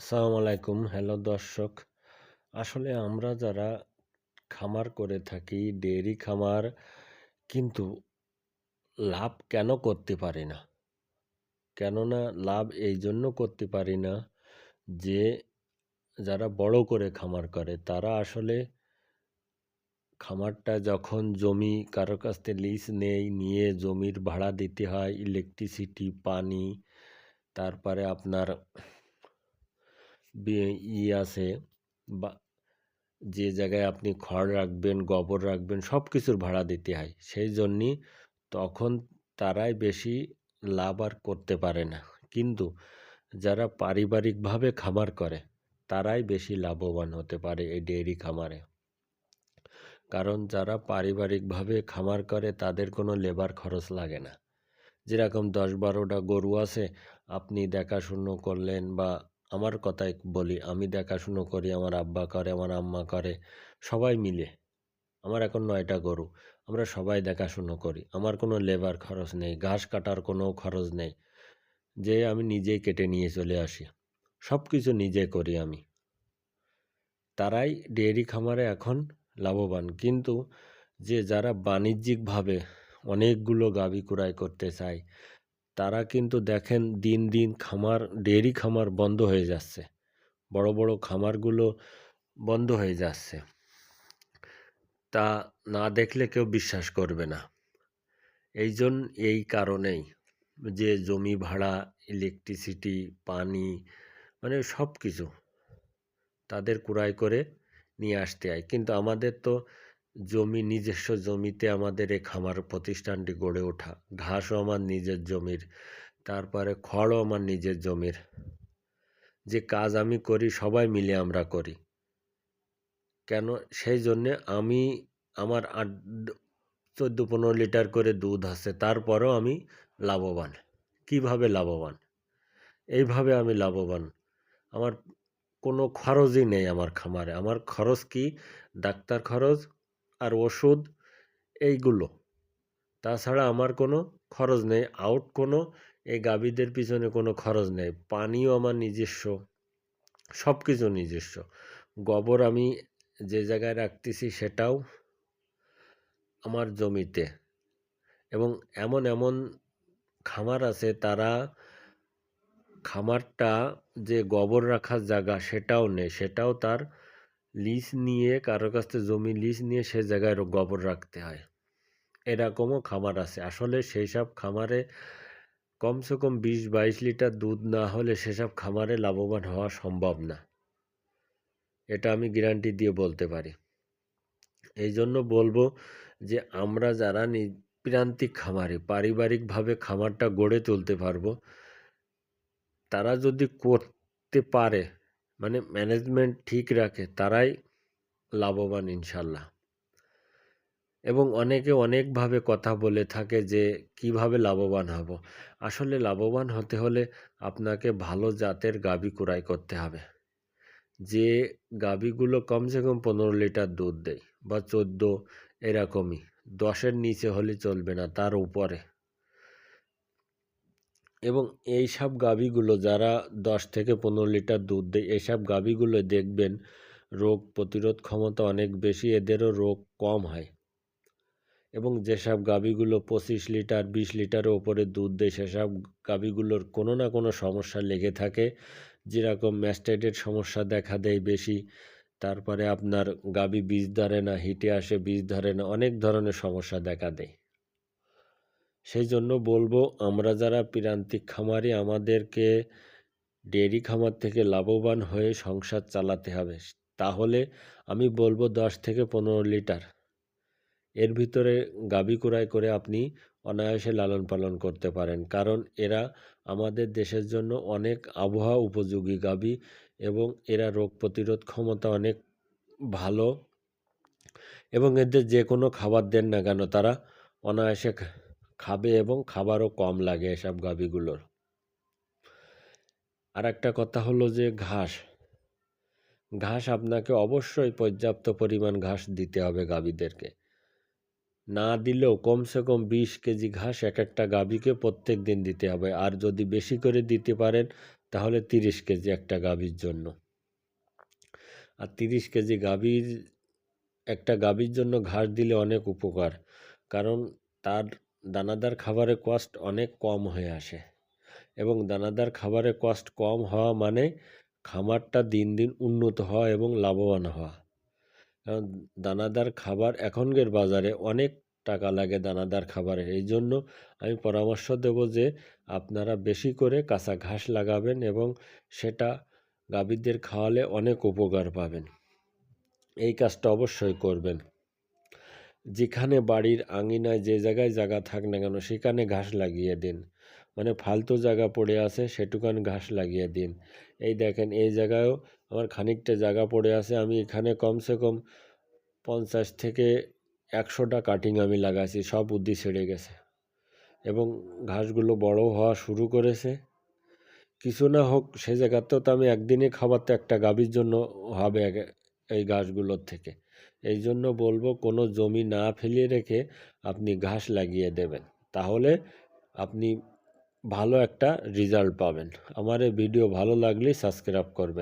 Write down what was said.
আসসালামু আলাইকুম। হ্যালো দর্শক। আসলে আমরা যারা খামার করে থাকি ডেয়ারি খামার, কিন্তু লাভ কেন করতে পারি না? কেননা লাভ এই জন্য করতে পারি না যে, যারা বড় করে খামার করে, তারা আসলে খামারটা যখন জমি, কারও কাছ থেকে লিজ নেই, নিয়ে জমির ভাড়া দিতে হয় ইলেকট্রিসিটি পানি, তারপরে আপনার ই আছে বা যে জায়গায় আপনি খড় রাখবেন, গোবর রাখবেন সব কিছুর ভাড়া দিতে হয়। সেই জন্যই তখন তারাই বেশি লাভ আর করতে পারে না। কিন্তু যারা পারিবারিকভাবে খামার করে, তারাই বেশি লাভবান হতে পারে এই ডেয়ারি খামারে। কারণ যারা পারিবারিকভাবে খামার করে, তাদের কোনো লেবার খরচ লাগে না। যেরকম দশ বারোটা গরু আছে, আপনি দেখাশুনো করলেন বা আমার কথাই বলি, আমি দেখাশুনো করি, আমার আব্বা করে, আমার আম্মা করে, সবাই মিলে। আমার এখন নয়টা গরু, আমরা সবাই দেখাশুনো করি। আমার কোনো লেবার খরচ নেই, ঘাস কাটার কোনো খরচ নেই। যে আমি নিজেই কেটে নিয়ে চলে আসি। সব কিছু নিজে করি আমি। তারাই ডেয়ারি খামারে এখন লাভবান। কিন্তু যে যারা বাণিজ্যিকভাবে অনেকগুলো গাভী কুড়াই করতে চায় তারা কিন্তু দেখেন দিন দিন খামার, ডেয়ারি খামার বন্ধ হয়ে যাচ্ছে। বড় বড় খামারগুলো বন্ধ হয়ে যাচ্ছে। তা না দেখলে কেউ বিশ্বাস করবে না। এই জন্য এই কারণেই যে জমি ভাড়া ইলেকট্রিসিটি পানি মানে সব কিছু তাদের কুড়াই করে নিয়ে আসতে হয়। কিন্তু আমাদের তো জমি, নিজস্ব জমিতে আমাদের এই খামার প্রতিষ্ঠানটি গড়ে ওঠা। ঘাসও আমার নিজের জমির, তারপরে খড়ও আমার নিজের জমির। যে কাজ আমি করি, সবাই মিলে আমরা করি। কেন? সেই জন্যে আমি আমার আট চোদ্দ পনেরো লিটার করে দুধ আছে, তারপরেও আমি লাভবান। কীভাবে লাভবান? এইভাবে আমি লাভবান। আমার কোনো খরচই নেই আমার খামারে। আমার খরচ কি? ডাক্তার খরচ আর ওষুধ এইগুলো। তাছাড়া আমার কোনো খরচ নেই আউট কোনো, এই গাভীদের পিছনে কোনো খরচ নেই। পানিও আমার নিজস্ব সব কিছু নিজস্ব। গোবর আমি যে জায়গায় রাখতেছি সেটাও আমার জমিতে। এবং এমন এমন খামার আছে, তারা খামারটা যে গোবর রাখার জায়গা সেটাও নেই, সেটাও তার লিজ নিয়ে কারও কাছ থেকে জমি লিজ নিয়ে সে জায়গায় গোবর রাখতে হয়। এরকমও খামার আছে। আসলে সেই সব খামারে কমসে কম বিশ বাইশ লিটার দুধ না হলে সেসব খামারে লাভবান হওয়া সম্ভব না। এটা আমি গ্যারান্টি দিয়ে বলতে পারি। এই জন্য বলব যে আমরা যারা প্রান্তিক খামারে, পারিবারিকভাবে খামারটা গড়ে তুলতে পারব, তারা যদি করতে পারে মানে ম্যানেজমেন্ট ঠিক রাখে, তারাই লাভবান ইনশাল্লাহ। এবং অনেকে অনেকভাবে কথা বলে থাকে যে, কীভাবে লাভবান হব? আসলে লাভবান হতে হলে আপনাকে ভালো জাতের গাভী কুড়াই করতে হবে। যে গাভীগুলো কমসে কম পনেরো লিটার দুধ দেয় বা চোদ্দ, এরকমই। দশের নিচে হলে চলবে না, তার উপরে। এবং এই সব গাভীগুলো যারা দশ থেকে পনেরো লিটার দুধ দেয়, এইসব গাভীগুলো দেখবেন রোগ প্রতিরোধ ক্ষমতা অনেক বেশি, এদেরও রোগ কম হয়। এবং যেসব গাভীগুলো পঁচিশ লিটার, বিশ লিটারের ওপরে দুধ দেয়, সেসব গাভীগুলোর কোনো না কোনো সমস্যা লেগে থাকে। যেরকম ম্যাস্টাইটের সমস্যা দেখা দেয় বেশি, তারপরে আপনার গাভী বীজ ধরে না, হিটে আসে বীজ ধরে না, অনেক ধরনের সমস্যা দেখা দেয়। সেই জন্য বলব, আমরা যারা প্রান্তিক খামারি, আমাদেরকে ডেয়ারি খামার থেকে লাভবান হয়ে সংসার চালাতে হবে। তাহলে আমি বলব দশ থেকে পনেরো লিটার। এর ভিতরে গাভী কুড়াই করে আপনি অনায়াসে লালন পালন করতে পারেন। কারণ এরা আমাদের দেশের জন্য অনেক আবহাওয়া উপযোগী গাভী এবং এরা রোগ প্রতিরোধ ক্ষমতা অনেক ভালো এবং এদের যে কোনো খাবার দেন না কেন, তারা অনায়াসে খাবে এবং খাবারও কম লাগে এসব গাভীগুলোর। আর একটা কথা হলো যে ঘাস। ঘাস আপনাকে অবশ্যই পর্যাপ্ত পরিমাণ ঘাস দিতে হবে গাভীদেরকে। না দিলেও কমসে কম বিশ কেজি ঘাস এক একটা গাভীকে প্রত্যেক দিন দিতে হবে। আর যদি বেশি করে দিতে পারেন, তাহলে তিরিশ কেজি একটা গাভীর জন্য। আর তিরিশ কেজি গাভীর, একটা গাভীর জন্য ঘাস দিলে অনেক উপকার। কারণ তার দানাদার খাবারের কস্ট অনেক কম হয়ে আসে। এবং দানাদার খাবারের কস্ট কম হওয়া মানে খামারটা দিন দিন উন্নত হওয়া এবং লাভবান হওয়া। কারণ দানাদার খাবার এখনকার বাজারে অনেক টাকা লাগে দানাদার খাবারে এই জন্য আমি পরামর্শ দেব যে আপনারা বেশি করে কাঁচা ঘাস লাগাবেন এবং সেটা গাভীদের খাওয়ালে অনেক উপকার পাবেন। এই কাজটা অবশ্যই করবেন। যেখানে বাড়ির আঙিনায় যে জায়গায় জায়গা থাক না কেন, সেখানে ঘাস লাগিয়ে দিন। মানে ফালতু জায়গা পড়ে আছে সেটুকান ঘাস লাগিয়ে দিন। এই দেখেন, এই জায়গায়ও আমার খানিকটা জায়গা পড়ে আছে। আমি এখানে কমসে কম পঞ্চাশ থেকে একশোটা কাটিং আমি লাগাইছি, সব বুদ্ধি ছেড়ে গেছে। এবং ঘাসগুলো বড় হওয়া শুরু করেছে। কিছু না হোক, সে জায়গাতেও তো আমি একদিনে খাবার তো একটা গাভীর জন্য হবে এই ঘাসগুলোর থেকে। এই জন্য বলব কোনো জমি না ফেলিয়ে রেখে আপনি ঘাস লাগিয়ে দেবেন। তাহলে আপনি ভালো একটা রেজাল্ট পাবেন। আমার এই ভিডিও ভালো লাগলে সাবস্ক্রাইব করবেন।